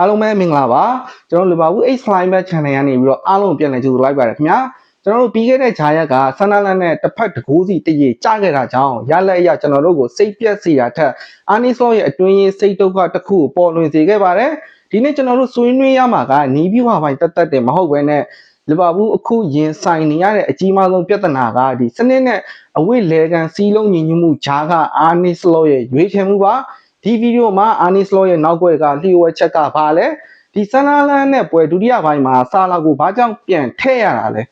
အားလုံးပဲမင်္ဂလာပါကျွန်တော်လီဗာပူး X Flying Back Channel ကနေပြီးတော့အားလုံးပြန်လည်ကြိုဆိုလိုက်ပါတယ်ခင်ဗျာကျွန်တော်တို့ပြီးခဲ့တဲ့ဂျာရက်ကဆန္ဒလန်နဲ့တစ်ဖက်တကူးစီတရေကြခဲ့တာကြောင့်ရလက်အရကျွန်တော်တို့ကိုစိတ်ပြက်စေတာထက်အာနီစလောရဲ့အတွင်းရေးစိတ်ဒုက္ခတစ်ခုကိုပေါ်လွင်စေခဲ့ပါတယ်ဒီနေ့ကျွန်တော်တို့ဆွေးနွေးရမှာကနီးပြဝပိုင်းတက်တက်တယ်မဟုတ်ဘဲနဲ့လီဗာပူးအခုရင်ဆိုင်နေရတဲ့အကြီးမားဆုံးပြဿနာကဒီစနစ်နဲ့အဝိလေကန်စီးလုံးညီညွတ်မှုဂျာကအာနီစလောရဲ့ရွေးချယ်မှုပါ ဒီဗီဒီယိုမှာအာနီစလောရဲ့နောက်ွယ်ကလျှို့ဝှက်ချက်ကဘာလဲဒီဆန်လာလန်နဲ့ပွဲဒုတိယပိုင်းမှာဆာလာကိုဘာကြောင့်ပြန်ထည့်ရတာလဲ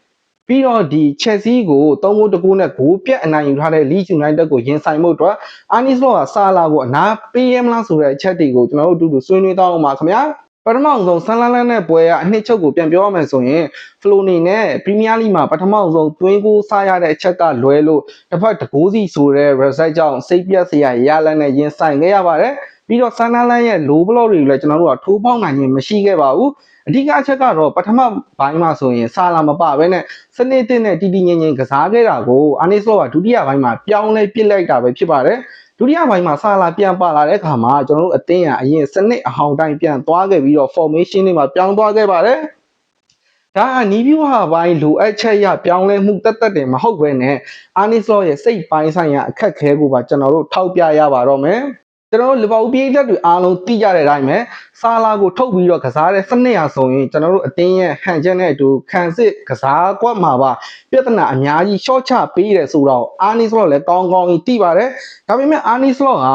ပြီးတော့ဒီချက်စီကိုသုံးဖို့တကူနဲ့ဂိုးပြတ်အနိုင်ယူထားတဲ့လီယူနိုက်တက်ကိုရင်ဆိုင်မှုအတွက်အာနီစလောကဆာလာကိုအနာပေးရမလားဆိုတဲ့အချက်တွေကိုကျွန်တော်တို့အတူတူဆွေးနွေးတော့မှာခင်ဗျာ ပထမဆုံးဆန်လာလန်နဲ့ပွဲကအနှစ်ချုပ်ကိုပြန်ပြောရမယ်ဆိုရင်ဖလိုနီနဲ့ပရီးမီးယားလိမှာပထမဆုံးသွင်းကိုစားရတဲ့အချက်ကလွဲလို့တစ်ဖက်တကိုးစီဆိုတဲ့ result ကြောင့်စိတ်ပြတ်စရာရလန်းနဲ့ရင်ဆိုင်ခဲ့ရပါတယ်ပြီးတော့ဆန်နာလန်ရဲ့ low block တွေလည်းကျွန်တော်တို့ကထိုးပေါက်နိုင်ခြင်းမရှိခဲ့ပါဘူးအဓိကအချက်ကတော့ပထမဘိုင်းမှာဆိုရင်ဆာလာမပဘဲနဲ့စနစ်တစ်နဲ့တီတီငင်ငင်ကစားခဲ့တာကိုအာနီစလောကဒုတိယဘိုင်းမှာပြောင်းလဲပစ်လိုက်တာပဲဖြစ်ပါတယ် ဒုတိယဘိုင်းမှာဆာလာပြန်ပါလာတဲ့အခါမှာကျွန်တော်တို့အသင်းရအရင်စနစ်အဟောင်းတိုင်းပြန်သွားခဲ့ပြီးတော့ formation တွေမှာပြောင်းသွားခဲ့ပါတယ်ဒါကနီးပြူဟာပိုင်းလိုအပ်ချက်ရပြောင်းလဲမှုတက်တက်တယ်မဟုတ်ဘဲနဲ့အာနီစလောရဲ့စိတ်ပိုင်းဆိုင်ရာအခက်ခဲကိုပါကျွန်တော်တို့ထောက်ပြရပါတော့မယ် ကျွန်တော်တို့လီဗာပူးပြည်သက်တွေအားလုံးသိကြတဲ့အတိုင်းပဲဆာလာကိုထုတ်ပြီးတော့ကစားတဲ့စနစ်ဟာဆိုရင်ကျွန်တော်တို့အတင်းရဲ့ဟန်ချက်နဲ့အတူခံစစ်ကစားကွက်မှာပါပြဿနာအများကြီးရှော့ချပေးတယ်ဆိုတော့အာနီစလော့လည်းကောင်းကောင်းကြီးသိပါတယ်ဒါပေမဲ့အာနီစလော့ဟာ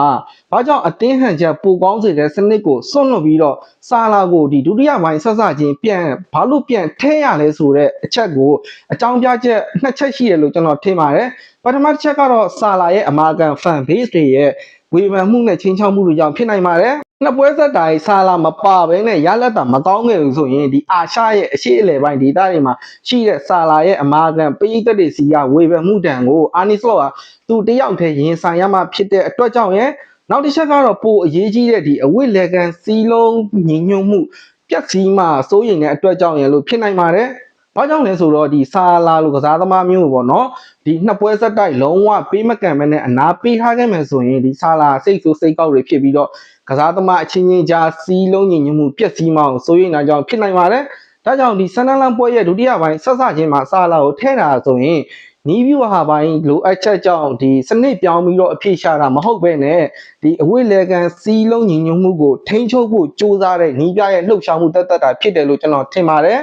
ဘာကြောင့်အတင်းဟန်ချက်ပိုကောင်းစေတဲ့စနစ်ကိုစွန့်လွတ်ပြီးတော့ဆာလာကိုဒီဒုတိယပိုင်းဆက်စချင်းပြန်ဘာလို့ပြန်ထဲရလဲဆိုတဲ့အချက်ကိုအကြောင်းပြချက်နှစ်ချက်ရှိတယ်လို့ကျွန်တော်ထင်ပါတယ်ပထမတစ်ချက်ကတော့ဆာလာရဲ့အမာကန် fan base တွေရဲ့ ဝေဖန်မှုနဲ့ချင်းချောက်မှုတွေကြောင့်ဖြစ်နိုင်ပါတယ်။နှစ်ပွဲဆက်တိုင်ဆာလာမပါဘဲနဲ့ရလက်တာမကောင်းခဲ့ဘူးဆိုရင်ဒီအာရှရဲ့အရှိအလယ်ပိုင်းဒေသတွေမှာရှိတဲ့ဆာလာရဲ့အမာခံပရိသတ်တွေစီကဝေဖန်မှုတံကိုအာနီစလော့ကသူတယောက်တည်းရင်ဆိုင်ရမှဖြစ်တဲ့အတွက်ကြောင့်ရဲ့နောက်တစ်ချက်ကတော့ပိုအရေးကြီးတဲ့ဒီအဝိလေကန်စီလုံးညီညွတ်မှုပြက်စီးမှစိုးရိမ်တဲ့အတွက်ကြောင့်ရလို့ဖြစ်နိုင်ပါတယ်။ ဘာကြောင့်လဲဆိုတော့ဒီဆာလာလိုကစားသမားမျိုးပေါ့နော်ဒီနှစ်ပွဲဆက်တိုက်လုံးဝပေးမကန်မဲနဲ့အနာပေးထားခဲ့မယ်ဆိုရင်ဒီဆာလာစိတ်ဆိုးစိတ်ကောက်တွေဖြစ်ပြီးတော့ကစားသမားအချင်းချင်းကြားစီးလုံးညီညွတ်မှုပြက်စီးမအောင်စိုးရိမ်တာကြောင့်ဖြစ်နိုင်ပါတယ်ဒါကြောင့်ဒီဆန်နလန်ပွဲရဲ့ဒုတိယပိုင်းဆက်စချင်းမှာဆာလာကိုထဲတာဆိုရင်နီးဗျူဟာပိုင်းလိုအပ်ချက်ကြောင့်ဒီစနစ်ပြောင်းပြီးတော့အဖြစ်ရှာတာမဟုတ်ပဲနဲ့ဒီအဝိလေကန်စီးလုံးညီညွတ်မှုကိုထိန်းချုပ်ဖို့ကြိုးစားတဲ့နီးပြရဲ့လှုပ်ရှားမှုတက်တက်တာဖြစ်တယ်လို့ကျွန်တော်ထင်ပါတယ်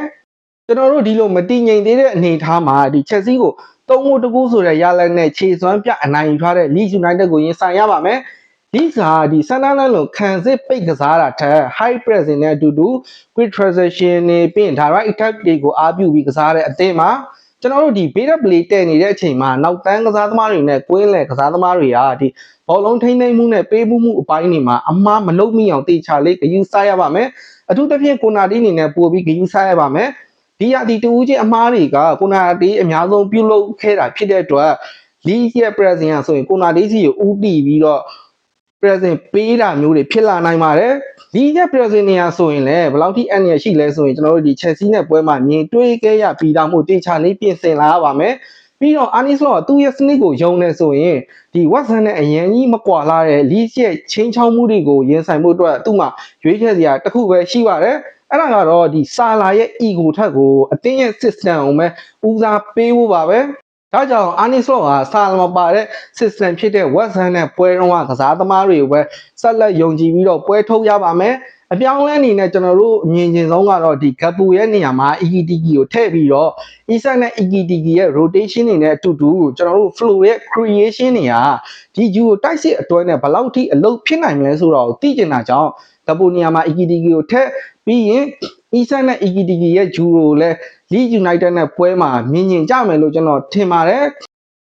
ကျွန်တော်တို့ဒီလိုမတည်ငြိမ်သေးတဲ့အနေအထားမှာဒီချက်စီးကိုသုံးဖို့တကူဆိုတဲ့ရလက်နဲ့ခြေစွမ်းပြအနိုင်ယူထားတဲ့ Leeds United ကိုရင်ဆိုင်ရပါမယ်။ဒီကဒီဆန်နာလန်လိုခံစစ်ပိတ်ကစားတာထက် high pressing နဲ့အတူတူ quick transition တွေပြင် direct attack တွေကိုအားပြုပြီးကစားတဲ့အသင်းမှာကျွန်တော်တို့ဒီ beta play တက်နေတဲ့အချိန်မှာနောက်တန်းကစားသမားတွေနဲ့ကွင်းလယ်ကစားသမားတွေကဒီဘောလုံးထိန်းသိမ်းမှုနဲ့ပေးမှုမှုအပိုင်းတွေမှာအမှားမလုပ်မိအောင်တေချာလေးဂယူစားရပါမယ်။အထူးသဖြင့်ကိုနာတီအနေနဲ့ပို့ပြီးဂယူစားရပါမယ်။ ဒီရာဒီတူဦးချင်းအမားတွေကကိုနာတီအများဆုံးပြုလုပ်ခဲ့တာဖြစ်တဲ့အတွက်လီရဲ့ present ကဆိုရင်ကိုနာတီစီကိုဥတီပြီးတော့ present ပေးတာမျိုးတွေဖြစ်လာနိုင်ပါတယ်ဒီရဲ့ present နေရာဆိုရင်လည်းဘယ်လောက်ထိအန်ရရှိလဲဆိုရင်ကျွန်တော်တို့ဒီ Chelsea နဲ့ပွဲမှာမြင်တွေ့ခဲ့ရပြီးသားမှုတေချာလေးပြင်ဆင်လာရပါမယ်ပြီးတော့အာနီစလော့ကသူ့ရဲ့စနစ်ကိုယုံနေဆိုရင်ဒီဝက်ဆန်နဲ့အရန်ကြီးမကွာလာတဲ့လီရဲ့ချင်းချောင်းမှုတွေကိုရင်ဆိုင်မှုအတွက်သူ့မှာရွေးချယ်စရာတစ်ခုပဲရှိပါတယ် အဲ့ဒါကတော့ဒီဆာလာရဲ့ ego ထက်ကိုအတင်းရဲ့ system ကိုပဲဦးစားပေးဖို့ပါပဲဒါကြောင့်အာနီစလော့ကဆာလာမပါတဲ့ system ဖြစ်တဲ့ Western နဲ့ပွဲတော့ကစားသမားတွေကိုပဲဆက်လက်ယုံကြည်ပြီးတော့ပွဲထုတ်ရပါမယ်အပြောင်းလဲအနေနဲ့ကျွန်တော်တို့အမြင်ကျင်ဆုံးကတော့ဒီဂပူရဲ့နေရာမှာ EKTK ကိုထည့်ပြီးတော့ Isak နဲ့ EKTK ရဲ့ rotation တွေနဲ့အတူတူကျွန်တော်တို့ flow ရဲ့ creation တွေကဒီ U ကိုတိုက်စစ်အတွဲနဲ့ဘယ်လောက်ထိအလုပ်ဖြစ်နိုင်မလဲဆိုတော့သိကျင်တာကြောင့် ဂပူနေရာမှာ EKTK ကိုထည့်ပြီးရင် Isak နဲ့ EKTK ရဲ့ Euro လည်း Leeds United နဲ့ပွဲမှာမြင်ကျင်ကြမယ်လို့ကျွန်တော်ထင်ပါတယ်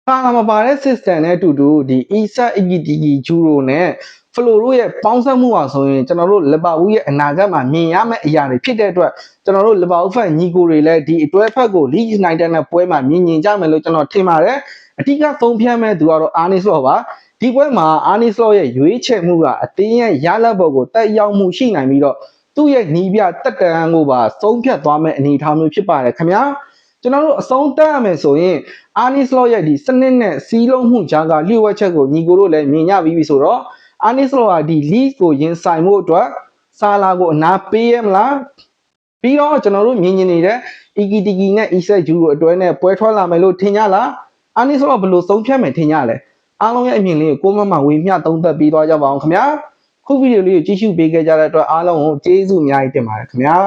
ပါလာမပါတဲ့ system နဲ့အတူတူဒီ Isak EKTK Euro နဲ့ flow တို့ရဲ့ပေါင်းစပ်မှုပါဆိုရင်ကျွန်တော်တို့လီဗာပူးရဲ့အနာဂတ်မှာမြင်ရမယ့်အရာတွေဖြစ်တဲ့အတွက်ကျွန်တော်တို့လီဗာပူးဖက်ညီကိုတွေလည်းဒီအတွဲဖက်ကို Leeds United နဲ့ပွဲမှာမြင်မြင်ကြမယ်လို့ကျွန်တော်ထင်ပါတယ်အဓိကသုံးဖြတ်မဲ့သူကတော့ Arne Slot ပါ ဒီပွဲမှာ Arne Slot ရဲ့ရွေးချယ်မှုကအတင်းရဲ့ရလဒ်ဘော်ကိုတက်ရောက်မှုရှိနိုင်ပြီးတော့သူ့ရဲ့နီးပြတက်တန်းကိုပါဆုံးဖြတ်သွားမယ့်အနေအထားမျိုးဖြစ်ပါတယ်ခင်ဗျာကျွန်တော်တို့အဆုံးတက်ရမယ်ဆိုရင်အာနီစလော့ရဲ့ဒီစနစ်နဲ့စီးလုံးမှုကြားကလျှို့ဝှက်ချက်ကိုညီကိုတို့လည်းမြင်ရပြီးပြီဆိုတော့အာနီစလော့ဟာဒီ league ကိုရင်ဆိုင်မှုအတွက်စာလာကိုအနာပေးရမလားပြီးတော့ကျွန်တော်တို့မြင်မြင်နေတဲ့ EKTK နဲ့ ESET ဂျူတို့အတွဲနဲ့ပွဲထွက်လာမယ်လို့ထင်ကြလားအားနည်းဆိုတော့ဘယ်လိုဆုံးဖြတ်မယ်ထင်ကြလဲ အားလုံးရဲ့အမြင်လေးကိုကိုမမဝေမျှသုံးသပ်ပြီးသွားကြပါအောင်ခင်ဗျာခုဗီဒီယိုလေးကိုကြည့်ရှုပေးခဲ့ကြတဲ့အတွက်အားလုံးကိုကျေးဇူးအများကြီးတင်ပါတယ်ခင်ဗျာ